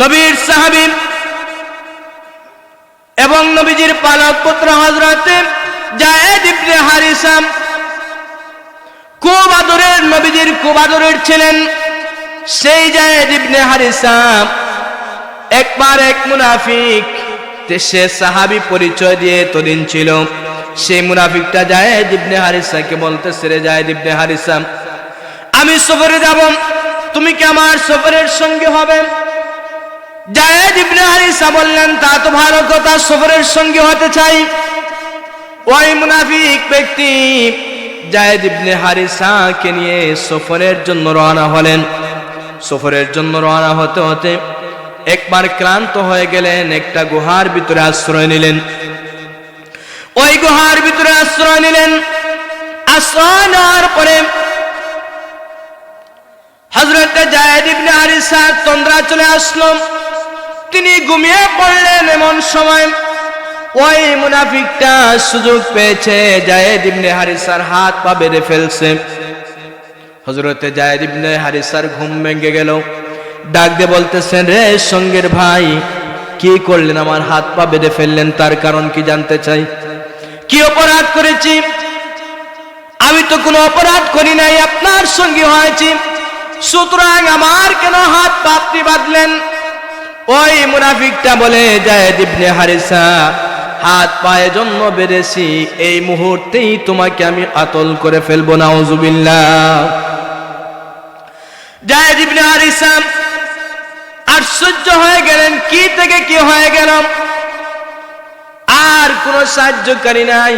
নবীর সাহাবী এবং নবীজির পালক পুত্র হজরত জায়েদ ইবনে হারিসাম খুব আদরের নবীজির খুব আদরের ছিলেন সেই জায়েদ ইবনে হারিসাম। একবার এক মুনাফিক সে সাহাবি পরিচয় দিয়ে এতদিন ছিল, সেই মুনাফিকটা জায়েদ ইবনে হারিসাকে বলতেছে রে জায়েদ ইবনে হারিসাম, আমি সফরে যাব, তুমি কি আমার সফরের সঙ্গে হবে? জায়েদ ইবনে হারিসা বললেন, তা তো ভালো কথা, সফরের সঙ্গে হতে চাই। ওই মুনাফিক ব্যক্তি জায়েদ ইবনে হারিসাকে নিয়ে সফরের জন্য রওনা হলেন। সফরের জন্য রওনা হতে হতে একবার ক্লান্ত হয়ে গেলেন, একটা গুহার ভিতরে আশ্রয় নিলেন। ওই গুহার ভিতরে আশ্রয় নিলেন। আশ্রয় নেওয়ার পরে হজরত জায়েদ ইবনে হারিসা তন্দ্রা চলে আসলো। তিনি ঘুমিয়ে পড়লেন এমন সময়। ওই মুনাফিকটা সুযোগ পেয়েছে, জায়েদ ইবনে হারিসার হাত পা বেঁধে ফেলছে। হজরতে জায়েদ ইবনে হারিসার ঘুম ভেঙে গেল। ডাক দিয়ে বলতেছেন, রে সঙ্গের ভাই, কি করলেন? আমার হাত পা বেঁধে ফেললেন, তার কারণ কি জানতে চাই? কি অপরাধ করেছি? আমি তো কোনো অপরাধ করি নাই, আপনার সঙ্গে হয়েছি। সুতরাং আমার কেন হাত পা আপনি বাঁধলেন? ওই মুনাফিকটা বলে, জায়েদ ইবনে হারিসা, হাত পায়ে জন্ম বেড়েছি, এই মুহূর্তেই তোমাকে আমি আতল করে ফেলব না ওজুবিল্লাহ জায়েদ ইবনে হারিসা, আশ্চর্য হয়ে গেলেন, কি থেকে কি হয়ে গেল? আর কোনো সাহায্যকারী নাই,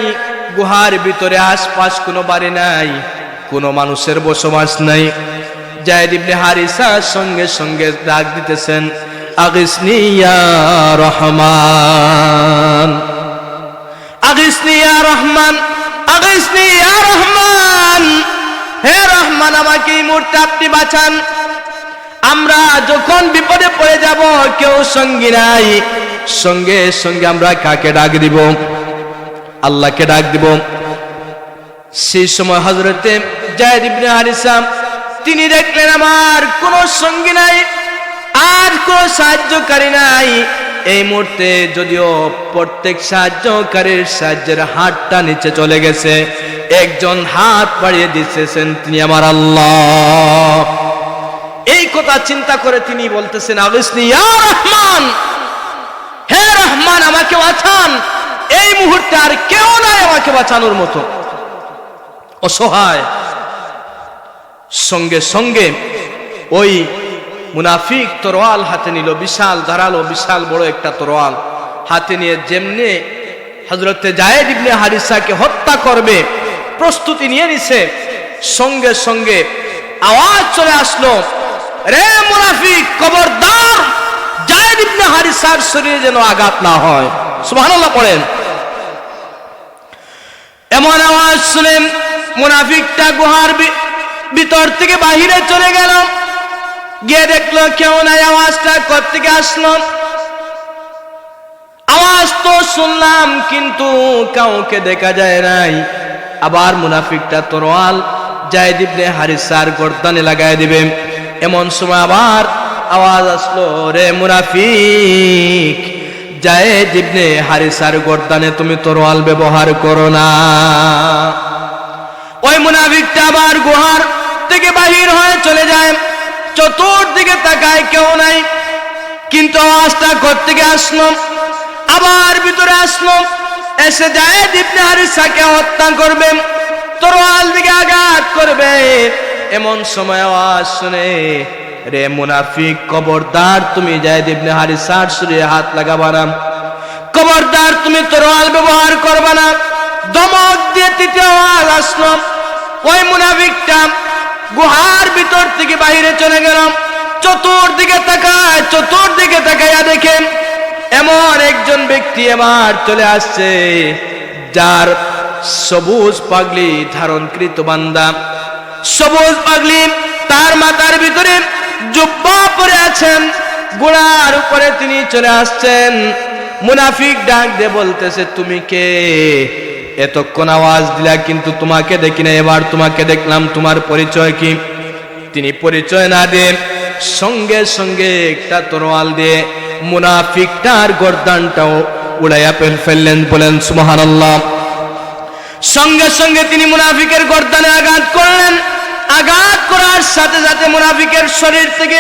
গুহার ভিতরে আশপাশ কোনো বাড়ি নাই, কোনো মানুষের বসবাস নাই। জায়েদ ইবনে হারিসা সঙ্গে সঙ্গে ডাক দিতেছেন আগিসনি ইয়া রহমান। আগিসনি ইয়া রহমান আগিসনি ইয়া রহমান। হে রহমান, আমাকে এই মুহূর্তে আপনি বাঁচান। আমরা যখন বিপদে পড়ে যাব, কেউ সঙ্গী নাই। সঙ্গে সঙ্গে আমরা কাকে ডাক দিব? আল্লাহকে ডাক দিব। সেই সময় হজরতে জায়দ ইবনে হারিসাম তিনি দেখলেন আমার কোনো সঙ্গী নাই। আর কোনো সাহায্যকারী নাই। এই মুহূর্তে যদিও প্রত্যেক সাহায্যকারীর সাহায্যের হাতটা নিচে চলে গেছে, একজন হাত বাড়িয়ে দিতেছেন তিনি আমার আল্লাহ। এই কথা চিন্তা করে তিনি বলতেছেন, আবিসনি রহমান, হে রহমান, আমাকে বাঁচান। এই মুহূর্তে আর কেউ নাই আমাকে বাঁচানোর মতো। অসহায়। সঙ্গে সঙ্গে ওই মুনাফিক তরোয়াল হাতে নিল, বিশাল, ধারালো, বিশাল বড় একটা তরোয়াল হাতে নিয়ে যেমনি হজরতে জায়েদ ইবনে হারিসাকে হত্যা করবে, প্রস্তুতি নিয়ে নিছে, সঙ্গে সঙ্গে আওয়াজ চলে আসলো, রে মুনাফিক, খবরদার, জায়েদ ইবনে হারিসার শরীরে যেন আঘাত না হয়। সুবহানাল্লাহ পড়েন। এমন আওয়াজ শুনে মুনাফিকটা গুহার ভিতর থেকে বাহিরে চলে গেল। গিয়ে দেখল কেউ নাই, আওয়াজটা থেকে আসলো? আওয়াজ তো শুনলাম, কিন্তু কাউকে দেখা যায় নাই। আবার মুনাফিকটা তরোয়াল জায়দ ইবনে হারিসার গর্দানে লাগাই দিবে। এমন সময় আবার আওয়াজ আসলো, রে মুনাফিক, জায়েদ ইবনে হারিসার গর্দানে তুমি তরোয়াল ব্যবহার করো না। ওই মুনাফিকটা আবার গুহার থেকে বাহির হয়ে চলে যায়। চতুর্দিকে তাকায় কেউ নাই। কিন্তু আওয়াজটা ঘর থেকে আসলো। আবার ভিতরে আসলো। এসে যায় ইবনে হারিসাকে হত্যা করবে। তরোয়াল দিকে আঘাত করবে। এমন সময় আওয়াজ শুনে, রে মুনাফিক কবরদার তুমি যায় ইবনে হারিসার শরীরে হাত লাগাবা না। খবরদার তুমি তরোয়াল ব্যবহার করবে না। দমক দিয়ে তৃতীয় আওয়াজ আসলো। ওই মুনাফিকটা গুহার ভিতর থেকে বাইরে চলে গেলাম। চতুর্দিকে তাকায়, চতুর্দিকে তাকাইয়া দেখেন এমন একজন ব্যক্তি এবার চলে আসছে, যার সবুজ পাগলি ধারণকৃত বান্দা। সবুজ পাগলি তার মাথার ভিতরে জুব্বা পরে আছেন। গোড়ার উপরে তিনি চলে আসছেন। মুনাফিক ডাক দিয়ে বলতেছে, তুমি কে? এতক্ষণ আওয়াজ দিলা, কিন্তু তোমাকে দেখি না। এবার তোমাকে দেখলাম, তোমার পরিচয় কি? তিনি পরিচয় না দেন সঙ্গে সঙ্গে একটা তরোয়াল দিয়ে মুনাফিকটার গর্দানটাও উড়াইয়া ফেল, ফেললেন, বলেন, সুবহানাল্লাহ। সঙ্গে সঙ্গে তিনি মুনাফিকের গর্দানে আঘাত করলেন। আঘাত করার সাথে সাথে মুনাফিকের শরীর থেকে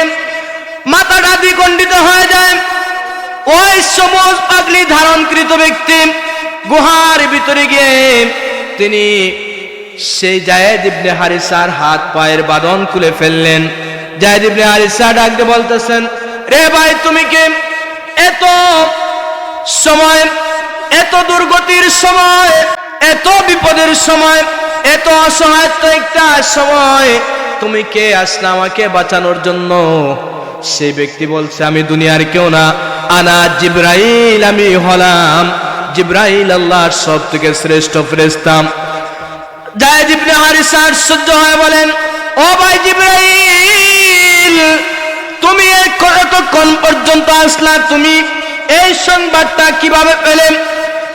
মাথাটা দ্বিখণ্ডিত হয়ে যায়। ওই সমস্ত পাগলি ধারণকৃত ব্যক্তি গুহার ভিতরে গিয়ে তিনি সেই জায়েদ ইবনে হারিসার হাত পায়ের বাঁধন খুলে ফেললেন। জায়েদ ইবনে হারিসা ডাকতে বলতেছেন, রে ভাই, তুমি কে? এত সময়, এত দুর্গতির সময়, এত বিপদের সময়, এত অসহায়ত্ব একটা সময়, তুমি কে আসলে আমাকে বাঁচানোর জন্য? সেই ব্যক্তি বলছে, আমি দুনিয়ার কেউ না। আনা জিব্রাইল, আমি হলাম জিব্রাইল আল্লাহর সব থেকে শ্রেষ্ঠ ফেরেস্তাম জায়েদ ইবনে হারিসা আশ্চর্য হয়ে বলেন, ও ভাই জিব্রাইল, তুমি এই কতক্ষণ পর্যন্ত আসলা? তুমি এই সংবাদটা কীভাবে পেলে?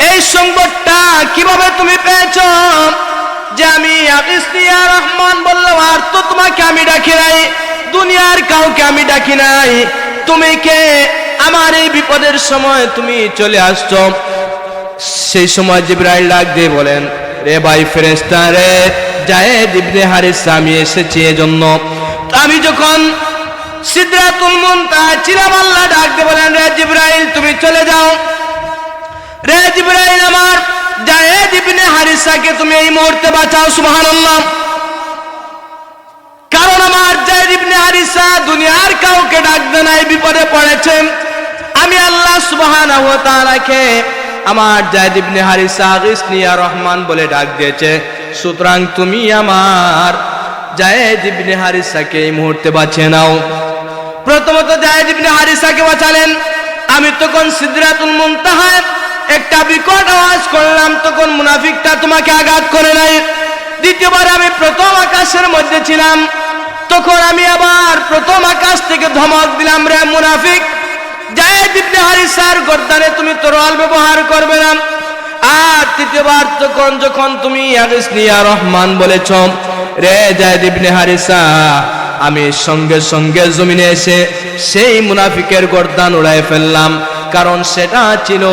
এই সংবাদটা কীভাবে তুমি পেয়েছ? যে আমি ইসলিয়া রহমান বললাম, আর তো তোমাকে আমি ডাকি নাই, দুনিয়ার কাউকে আমি ডাকি নাই। তুমি কে? আমার এই বিপদের সময় তুমি চলে আসছো। সেই সময় জিব্রাইল ডাক দিয়ে বলেন, রে ভাই ফেরেস্তা রে, জায়েদ ইবনে হারিস আমি এসেছি এজন্য। আমি যখন সিদ্ধাতুল মুনতা ছিলাম আল্লাহ ডাক দিয়ে বলেন, রে জিব্রাইল, তুমি চলে যাও। রে জিব্রাইল আমার, জায়েদ ইবনে হারিসাকে তুমি এই মুহূর্তে বাঁচাও, সুবহানাল্লাহ। কারণ আমার জায়েদ ইবনে হারিসা দুনিয়ার কাউকে ডাক দেয় নাই, বিপদে পড়েছে আমি আল্লাহ সুবহানাহু ওয়া তাআলাকে আমার জায়েদ ইবনে হারিসা গিসনিয়া রহমান বলে ডাক দিয়েছে, সুতরাং তুমি আমার জায়েদ ইবনে হারিসাকে এই মুহূর্তে বাঁচিয়ে নাও। প্রথমত জায়েদ ইবনে হারিসাকে বাঁচালেন। আমি তখন সিদরাতুল মুনতাহায় একটা বিকট আওয়াজ করলাম, তখন মুনাফিকটা তোমাকে আঘাত করে নাই। দ্বিতীয়বার আমি প্রথম আকাশের মধ্যে ছিলাম, তখন আমি আবার প্রথম আকাশ থেকে ধমক দিলাম, রে মুনাফিক জায়েদ ইবনে হারিসার গর্দানে তুমি তরোয়াল ব্যবহার করবে না। আর তৃতীয়বার তখন যখন তুমি আগিসনিয়া রহমান বলেছ, রে জায়েদ ইবনে হারিসা, আমি সঙ্গে সঙ্গে জমিনে এসে সেই মুনাফিকের গর্দান উড়াই ফেললাম। কারণ সেটা ছিল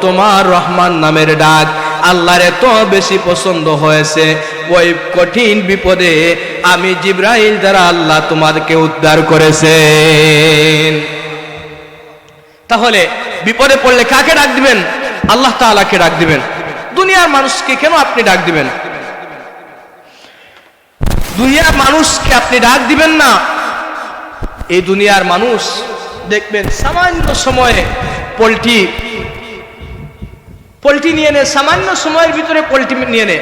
তোমার রহমান নামের ডাক। আল্লাহর এত বেশি পছন্দ হয়েছে। ওই কঠিন বিপদে আমি জিব্রাইল দ্বারা আল্লাহ তোমাদেরকে উদ্ধার করেছেন। তাহলে বিপদে পড়লে কাকে ডাক দিবেন? আল্লাহ তাআলাকে ডাক দিবেন। দুনিয়ার মানুষকে কেন আপনি ডাক দিবেন? দুনিয়ার মানুষকে আপনি ডাক দিবেন না। এই দুনিয়ার মানুষ দেখবেন সামান্য সময়ে পোলট্রি পোলট্রি নিয়ে নে সামান্য সময়ের ভিতরে পোলট্রি নিয়ে নে